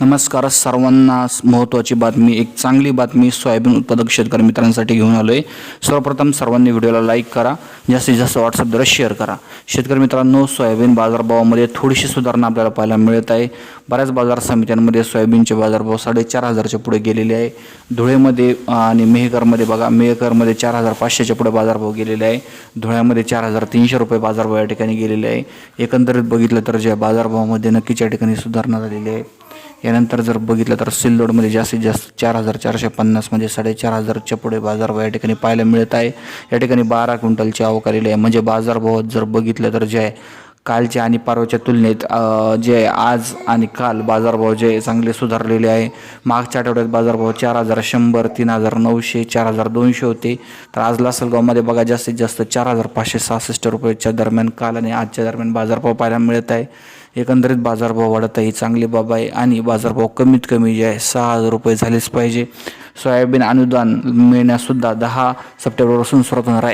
नमस्कार सर्वांना महत्त्वाची बातमी एक चांगली बातमी सोयाबीन उत्पादक शेतकरी मित्रांसाठी घेऊन आलो आहे सर्वप्रथम सर्वांनी व्हिडिओला लाईक करा जास्तीत जास्त व्हॉट्सअपद्वारे शेअर करा. शेतकरी मित्रांनो सोयाबीन बाजारभावामध्ये थोडीशी सुधारणा आपल्याला पाहायला मिळत आहे. बऱ्याच बाजार समित्यांमध्ये सोयाबीनचे बाजारभाव साडेचार हजारच्या पुढे गेलेले आहे. धुळेमध्ये आणि मेहकरमध्ये बघा मेहकरमध्ये चार हजार पाचशेच्या पुढे बाजारभाव गेलेले आहे. धुळ्यामध्ये चार हजार तीनशे रुपये बाजारभाव या ठिकाणी गेलेले आहे. एकंदरीत बघितलं तर जे बाजारभावामध्ये नक्कीच या ठिकाणी सुधारणा झालेली आहे. यानंतर जर बघितलं तर सिल्लोडमध्ये जास्तीत जास्त चार हजार चारशे पन्नास म्हणजे साडेचार हजारच्या पुढे बाजारभाव या ठिकाणी पाहायला मिळत आहे. या ठिकाणी बारा क्विंटलची आवक आलेली आहे. म्हणजे बाजारभावात जर बघितलं तर जे आहे कालच्या आणि परवाच्या तुलनेत जे आहे आज आणि काल बाजारभाव जे चांगले सुधारलेले आहे. मागच्या आठवड्यात बाजारभाव चार हजार शंभर तीन हजार नऊशे चार हजार दोनशे होते. तर आज लासलगावमध्ये बघा जास्तीत जास्त चार हजार पाचशे सहासष्ट रुपयाच्या दरम्यान काल आणि आजच्या दरम्यान बाजारभाव पाहायला मिळत आहे. एकंदरीत बाजारभाव वाढत आहे चांगली बाब आहे आणि बाजारभाव कमीत कमी जे आहे सहा हजार रुपये झालेच पाहिजे. सोयाबीन अनुदान मिळण्यासुद्धा दहा सप्टेंबरपासून सुरुवात होणार आहे.